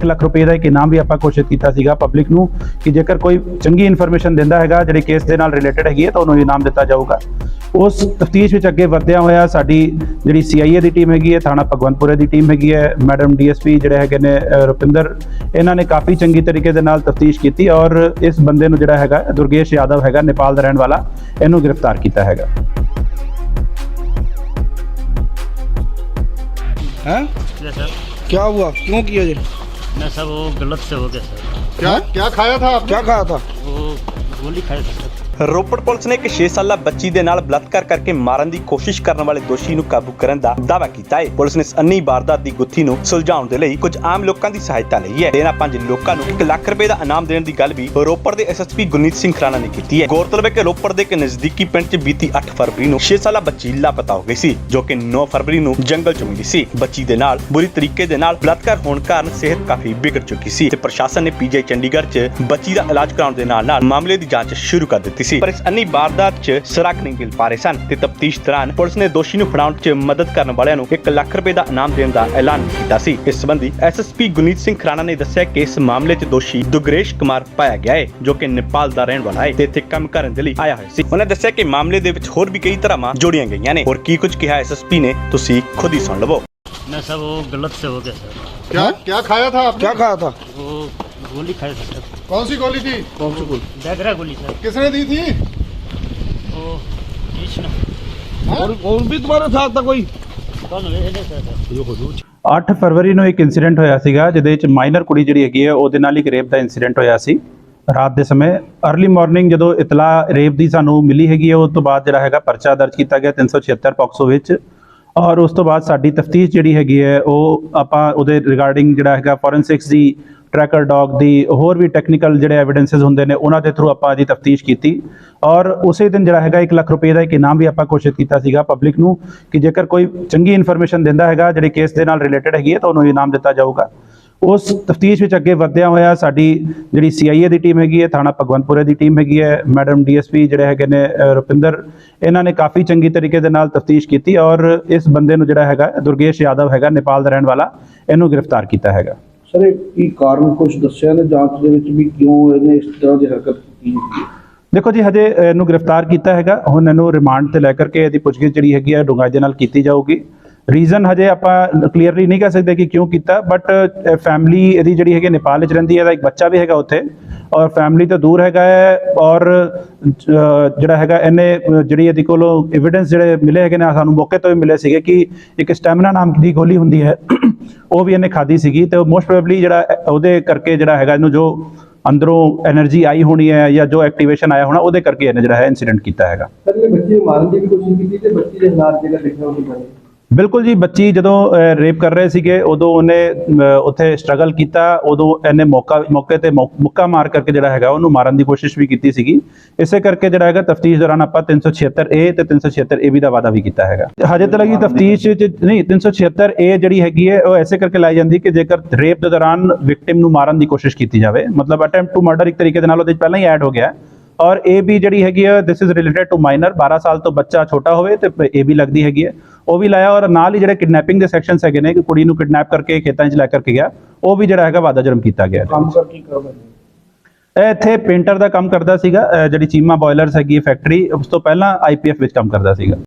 1 ਲੱਖ ਰੁਪਏ ਦਾ ਇੱਕ ਇਨਾਮ ਵੀ ਆਪਾਂ ਘੋਸ਼ਿਤ ਕੀਤਾ ਸੀਗਾ ਪਬਲਿਕ ਨੂੰ ਕਿ ਜੇਕਰ ਕੋਈ ਚੰਗੀ ਇਨਫੋਰਮੇਸ਼ਨ ਦਿੰਦਾ ਹੈਗਾ ਜਿਹੜੇ ਕੇਸ ਦੇ ਨਾਲ ਰਿਲੇਟਡ ਹੈਗੀ ਹੈ ਤਾਂ ਉਹਨੂੰ ਇਨਾਮ ਦਿੱਤਾ ਜਾਊਗਾ ਉਸ ਤਫਤੀਸ਼ ਵਿੱਚ ਅੱਗੇ ਵਧਦਿਆਂ ਹੋਇਆ ਸਾਡੀ ਜਿਹੜੀ ਸੀਆਈਏ ਦੀ ਟੀਮ ਹੈਗੀ ਹੈ ਥਾਣਾ ਭਗਵੰਤਪੁਰੇ ਦੀ ਟੀਮ ਹੈਗੀ ਹੈ ਮੈਡਮ ਡੀਐਸਪੀ ਜਿਹੜੇ ਹੈਗੇ ਨੇ ਅ, ਰੁਪਿੰਦਰ ਇਹਨਾਂ ਨੇ ਕਾਫੀ ਚੰਗੀ ਤਰੀਕੇ ਦੇ ਨਾਲ ਤਫਤੀਸ਼ ਕੀਤੀ ਔਰ ਇਸ ਬੰਦੇ ਨੂੰ ਜਿਹੜਾ ਹੈਗਾ ਦੁਰਗੇਸ਼ ਯਾਦਵ ਹੈਗਾ ਨੇਪਾਲ ਦਾ ਰਹਿਣ ਵਾਲਾ ਇਹਨੂੰ ਗ੍ਰਿਫਤਾਰ ਕੀਤਾ ਹੈਗਾ हैं इसलिए सर क्या हुआ क्यों किया ये मैं सब वो गलत से हो गया सर क्या क्या खाया था आपने क्या खाया था वो गोली खाया था सर ਰੋਪੜ ਪੁਲਿਸ ਨੇ ਇੱਕ 6 ਸਾਲਾ ਬੱਚੀ ਦੇ ਨਾਲ ਬਲਾਤਕਾਰ ਕਰਕੇ ਮਾਰਨ ਦੀ ਕੋਸ਼ਿਸ਼ ਕਰਨ ਵਾਲੇ ਦੋਸ਼ੀ ਨੂੰ ਕਾਬੂ ਕਰਨ ਦਾ ਦਾਅਵਾ ਕੀਤਾ ਹੈ। ਪੁਲਿਸ ਨੇ ਇਸ ਅੰਨੀ ਵਾਰਦਾਤ ਦੀ ਗੁੱਥੀ ਨੂੰ ਸੁਲਝਾਉਣ ਦੇ ਲਈ ਕੁਝ ਆਮ ਲੋਕਾਂ ਦੀ ਸਹਾਇਤਾ ਲਈ ਹੈ। ਇਹਨਾਂ ਪੰਜ ਲੋਕਾਂ ਨੂੰ 1 ਲੱਖ ਰੁਪਏ ਦਾ ਇਨਾਮ ਦੇਣ ਦੀ ਗੱਲ ਵੀ ਰੋਪੜ ਦੇ ਐਸਐਸਪੀ ਗੁਰਨੀਤ ਸਿੰਘ ਖਰਾਣਾ ਨੇ ਕੀਤੀ ਹੈ। ਗੌਰਤਲਬ ਹੈ ਕਿ ਰੋਪੜ ਦੇ ਇੱਕ ਨਜ਼ਦੀਕੀ ਪਿੰਡ 'ਚ ਬੀਤੀ 8 ਫਰਵਰੀ ਨੂੰ 6 ਸਾਲਾ ਬੱਚੀ ਲਾਪਤਾ ਹੋ ਗਈ ਸੀ, ਜੋ ਕਿ 9 ਫਰਵਰੀ ਨੂੰ ਜੰਗਲ 'ਚ ਮਿਲੀ ਸੀ। ਬੱਚੀ ਦੇ ਨਾਲ, ਬੁਰੀ ਤਰੀਕੇ ਦੇ ਨਾਲ ਬਲਾਤਕਾਰ ਹੋਣ ਕਾਰਨ ਸਿਹਤ ਕਾਫੀ ਵਿਗੜ ਚੁੱਕੀ ਸੀ ਤੇ ਪ੍ਰਸ਼ਾਸਨ ਨੇ ਪੀਜੀ ਚੰਡੀਗੜ੍ਹ 'ਚ ਬੱਚੀ ਦਾ ਇਲਾਜ ਕਰਾਉਣ ਦੇ ਨਾਲ ਨਾਲ ਮਾਮਲੇ ਦੀ ਜਾਂਚ ਸ਼ੁਰੂ ਕਰ ਦਿੱਤੀ ਸੀ। ਪਰ ਇਸ ਅੰਨੀ ਵਾਰਦਾਤ 'ਚ ਸਰਾਖ ਨਹੀਂ ਮਿਲ ਪਾ ਰਹੇ ਸਨ ਤੇ ਤਫਤੀਸ਼ ਦੌਰਾਨ ਪੁਲਿਸ ਨੇ ਦੋਸ਼ੀ ਨੂੰ ਫੜਾਉਣ 'ਚ ਮਦਦ ਕਰਨ ਵਾਲਿਆਂ ਨੂੰ 1 ਲੱਖ ਰੁਪਏ ਦਾ ਇਨਾਮ ਦੇਣ ਦਾ ਐਲਾਨ ਕੀਤਾ ਸੀ ਇਸ ਸੰਬੰਧੀ ਐਸਐਸਪੀ ਗੁਨੀਤ ਸਿੰਘ ਖਰਾਣਾ ਨੇ ਦੱਸਿਆ ਕਿ ਇਸ ਮਾਮਲੇ 'ਚ ਦੋਸ਼ੀ ਦੁਗਰੇਸ਼ ਕੁਮਾਰ ਪਾਇਆ ਗਿਆ ਹੈ ਜੋ ਕਿ ਨੇਪਾਲ ਦਾ ਰਹਿਣ ਵਾਲਾ ਹੈ ਤੇ ਇੱਥੇ ਕੰਮ ਕਰਨ ਦੇ ਲਈ ਆਇਆ ਹੋਇਆ ਸੀ ਉਹਨੇ ਦੱਸਿਆ ਕਿ ਮਾਮਲੇ ਦੇ ਵਿੱਚ ਹੋਰ ਵੀ ਕਈ ਧਰਾਵਾਂ ਜੋੜੀਆਂ ਗਈਆਂ ਨੇ ਹੋਰ ਕੀ ਕੁਝ ਕਿਹਾ ਐਸਐਸਪੀ ਨੇ ਤੁਸੀਂ ਖੁਦ ਹੀ ਸੁਣ ਲਵੋ मैं सब वो गलत से हो गया सर क्या क्या खाया था आपने क्या खाया था वो गोली खाया था सर कौन सी गोली थी? कौन सी गोली? दादरा गोली सर। किसने दी थी? ओ कृष्ण। और और भी तुम्हारे साथ था कोई? ਕੌਣ ਵੇਖਦੇ ਸਰ ਇਹ ਖੁਦ 8 ਫਰਵਰੀ ਨੂੰ ਇੱਕ ਇਨਸੀਡੈਂਟ ਹੋਇਆ ਸੀਗਾ ਜਿਹਦੇ ਵਿੱਚ ਮਾਈਨਰ ਕੁੜੀ ਜਿਹੜੀ ਹੈਗੀ ਹੈ ਉਹਦੇ ਨਾਲ ਹੀ ਰੇਪ ਦਾ ਇਨਸੀਡੈਂਟ ਹੋਇਆ ਸੀ। ਰਾਤ ਦੇ ਸਮੇਂ ਅਰਲੀ ਮਾਰਨਿੰਗ ਜਦੋਂ ਇਤਲਾ ਰੇਪ ਦੀ ਸਾਨੂੰ ਮਿਲੀ ਹੈਗੀ ਹੈ ਉਸ ਤੋਂ ਬਾਅਦ ਜਿਹੜਾ ਹੈਗਾ ਪਰਚਾ ਦਰਜ ਕੀਤਾ ਗਿਆ 376 ਪੌਕਸੋ ਵਿੱਚ। ਔਰ ਉਸ ਤੋਂ ਬਾਅਦ ਸਾਡੀ ਤਫਤੀਸ਼ ਜਿਹੜੀ ਹੈਗੀ ਹੈ ਉਹ ਆਪਾਂ ਉਹਦੇ ਰਿਗਾਰਡਿੰਗ ਜਿਹੜਾ ਹੈਗਾ ਫੋਰੈਂਸਿਕਸ ਦੀ ਟਰੈਕਰ ਡੌਗ ਦੀ ਹੋਰ ਵੀ ਟੈਕਨੀਕਲ ਜਿਹੜੇ ਐਵੀਡੈਂਸਸ ਹੁੰਦੇ ਨੇ, ਉਹਨਾਂ ਦੇ ਥਰੂ ਆਪਾਂ ਇਹਦੀ ਤਫਤੀਸ਼ ਕੀਤੀ। ਔਰ ਉਸੇ ਦਿਨ ਜਿਹੜਾ ਹੈਗਾ 1 ਲੱਖ ਰੁਪਏ ਦਾ ਇੱਕ ਇਨਾਮ ਵੀ ਆਪਾਂ ਘੋਸ਼ਿਤ ਕੀਤਾ ਸੀਗਾ ਪਬਲਿਕ ਨੂੰ ਕਿ ਜੇਕਰ ਕੋਈ ਚੰਗੀ ਇਨਫੋਰਮੇਸ਼ਨ ਦਿੰਦਾ ਹੈਗਾ, ਜਿਹੜੇ ਕੇਸ ਦੇ ਨਾਲ ਰਿਲੇਟਡ ਹੈਗੀ ਹੈ, ਤਾਂ ਉਹਨੂੰ ਇਨਾਮ ਦਿੱਤਾ ਜਾਊਗਾ। ਉਸ ਤਫਤੀਸ਼ ਵਿੱਚ ਅੱਗੇ ਵਧਦਿਆਂ ਹੋਇਆ ਸਾਡੀ ਜਿਹੜੀ ਸੀਆਈਏ ਦੀ ਟੀਮ ਹੈਗੀ ਹੈ, ਥਾਣਾ ਭਗਵੰਤਪੁਰੇ ਦੀ ਟੀਮ ਹੈਗੀ ਹੈ, ਮੈਡਮ ਡੀਐਸਪੀ ਜਿਹੜੇ ਹੈਗੇ ਨੇ ਰੁਪਿੰਦਰ, ਇਹਨਾਂ ਨੇ ਕਾਫੀ ਚੰਗੀ ਤਰੀਕੇ ਦੇ ਨਾਲ ਤਫਤੀਸ਼ ਕੀਤੀ ਔਰ ਇਸ ਬੰਦੇ ਨੂੰ ਜਿਹੜਾ ਹੈਗਾ, ਦੁਰਗੇਸ਼ ਯਾਦਵ ਹੈਗਾ, ਨੇਪਾਲ ਦਾ ਰਹਿਣ ਵਾਲਾ, ਇਹਨੂੰ ਗ੍ਰਿਫਤਾਰ ਕੀਤਾ ਹੈਗਾ। ਸਰ ਇਹ ਕੀ ਕਾਰਨ ਕੁਝ ਦੱਸਿਆ ਨੇ ਜਾਂਚ ਦੇ ਵਿੱਚ ਵੀ ਕਿਉਂ ਇਹਨੇ ਇਸ ਤਰ੍ਹਾਂ ਦੀ ਹਰਕਤ ਕੀਤੀ ਹੈ? ਦੇਖੋ ਜੀ, ਹਜੇ ਇਹਨੂੰ ਗ੍ਰਿਫਤਾਰ ਕੀਤਾ ਹੈਗਾ। ਹੁਣ ਇਹਨੂੰ ਰਿਮਾਂਡ ਤੇ ਲੈ ਕਰਕੇ ਇਹਦੀ ਪੁੱਛਗਿੱਛ ਜਿਹੜੀ ਹੈਗੀ ਹੈ ਡੂੰਘਾਈ ਦੇ ਨਾਲ ਕੀਤੀ ਜਾਊਗੀ। ਰੀਜ਼ਨ ਹਜੇ ਆਪਾਂ ਕਲੀਅਰਲੀ ਨਹੀਂ ਕਹਿ ਸਕਦੇ ਕਿ ਕਿਉਂ ਕੀਤਾ ਬਟ ਫੈਮਿਲੀ ਇਹਦੀ ਜਿਹੜੀ ਹੈਗੀ ਨੇਪਾਲ ਵਿੱਚ ਰਹਿੰਦੀ ਹੈ ਇਹਦਾ ਇੱਕ ਬੱਚਾ ਵੀ ਹੈਗਾ ਉੱਥੇ। ਔਰ ਫੈਮਿਲੀ ਤੋਂ ਦੂਰ ਹੈਗਾ ਹੈ ਔਰ ਜਿਹੜਾ ਹੈਗਾ ਇਹਨੇ ਜਿਹੜੀ ਇਹਦੇ ਕੋਲੋਂ ਐਵੀਡੈਂਸ ਜਿਹੜੇ ਮਿਲੇ ਹੈਗੇ ਨੇ ਸਾਨੂੰ ਮੌਕੇ ਤੋਂ ਵੀ ਮਿਲੇ ਸੀਗੇ ਕਿ ਇੱਕ ਸਟੈਮਿਨਾ ਨਾਮ ਦੀ ਗੋਲੀ ਹੁੰਦੀ ਹੈ। ਉਹ ਵੀ ਇਹਨੇ ਖਾਧੀ ਸੀਗੀ ਤੇ ਮੋਸਟ ਪ੍ਰੋਬਬਲੀ ਜਿਹੜਾ, ਉਹਦੇ ਕਰਕੇ ਜਿਹੜਾ ਹੈਗਾ ਇਹਨੂੰ ਜੋ ਅੰਦਰੋਂ એનર્ਜੀ ਆਈ ਹੋਣੀ ਹੈ ਜਾਂ ਜੋ ਐਕਟੀਵੇਸ਼ਨ ਆਇਆ ਹੋਣਾ, ਉਹਦੇ ਕਰਕੇ ਇਹਨੇ ਜਿਹੜਾ ਹੈ ਇਨਸੀਡੈਂਟ ਕੀਤਾ ਹੈਗਾ। ਸਰ, ਇਹ ਬੱਚੇ ਮਾਰਨ ਦੀ ਕੋਸ਼ਿਸ਼ ਕੀਤੀ ਤੇ ਬੱਚੇ ਦੇ ਹਾਲਾਤ ਜਿਹੜਾ ਲਿਖਿਆ ਉਹ ਬਣੇ ਬਿਲਕੁਲ ਜੀ, ਬੱਚੀ ਜਦੋਂ ਰੇਪ ਕਰ ਰਹੇ ਸੀਗੇ, ਉਦੋਂ ਉਹਨੇ ਉੱਥੇ ਸਟਰਗਲ ਕੀਤਾ, ਉਦੋਂ ਇਹਨੇ ਮੌਕਾ, ਮੌਕੇ ਤੇ ਮੌ- ਮੁੱਕਾ ਮਾਰ ਕਰਕੇ ਜਿਹੜਾ ਹੈਗਾ, ਉਹਨੂੰ ਮਾਰਨ ਦੀ ਕੋਸ਼ਿਸ਼ ਵੀ ਕੀਤੀ ਸੀਗੀ ਇਸੇ ਕਰਕੇ ਜਿਹੜਾ ਹੈਗਾ, ਤਫਤੀਸ਼ ਦੌਰਾਨ ਆਪਾਂ 376 ਏ ਤੇ 376 ਏ ਵੀ ਦਾ ਵਾਅਦਾ ਵੀ ਕੀਤਾ ਹੈਗਾ ਹਜੇ ਤੱਕ ਦੀ ਤਫਤੀਸ਼ ਚ, ਨਹੀਂ 376 ਏ ਜਿਹੜੀ ਹੈਗੀ ਹੈ, ਉਹ ਐਸੇ ਕਰਕੇ ਲਾਈ ਜਾਂਦੀ ਕਿ ਜੇਕਰ ਰੇਪ ਦੇ ਦੌਰਾਨ ਵਿਕਟਿਮ ਨੂੰ ਮਾਰਨ ਦੀ ਕੋਸ਼ਿਸ਼ ਕੀਤੀ ਜਾਵੇ, ਮਤਲਬ ਅਟੈਂਪਟ ਟੂ ਮਰਡਰ ਇੱਕ ਤਰੀਕੇ ਦੇ ਨਾਲ ਉਹਦੇ 'ਚ ਪਹਿਲਾਂ ਹੀ ਐਡ ਹੋ ਗਿਆ ਹੈ। ਔਰ ਇਹ ਵੀ ਜਿਹੜੀ ਹੈਗੀ ਹੈ this is related to minor 12 ਸਾਲ ਤੋਂ ਬੱਚਾ ਛੋਟਾ ਹੋਵੇ ਤੇ ਇਹ ਵੀ ਲੱਗਦੀ ਹੈਗੀ ਹੈ ਉਹ ਵੀ ਲਾਇਆ ਔਰ ਨਾਲ ਹੀ ਜਿਹੜੇ ਕਿਡਨੈਪਿੰਗ ਦੇ ਸੈਕਸ਼ਨਸ ਹੈਗੇ ਨੇ ਕਿ ਕੁੜੀ ਨੂੰ ਕਿਡਨੈਪ ਕਰਕੇ ਖੇਤਾਂ 'ਚ ਲੈ ਕਰਕੇ ਗਿਆ ਉਹ ਵੀ ਜਿਹੜਾ ਹੈਗਾ ਵਾਦਾ ਜਰਮ ਕੀਤਾ ਗਿਆ। ਕੰਮ ਕਰ ਕੀ ਕਰਦਾ ਇਹ ਇੱਥੇ ਪੇਂਟਰ ਦਾ ਕੰਮ ਕਰਦਾ ਸੀਗਾ ਜਿਹੜੀ ਚੀਮਾ ਬਾਇਲਰਸ ਹੈਗੀ ਫੈਕਟਰੀ ਉਸ ਤੋਂ ਪਹਿਲਾਂ ਆਈਪੀਐਫ ਵਿੱਚ ਕੰਮ ਕਰਦਾ ਸੀਗਾ।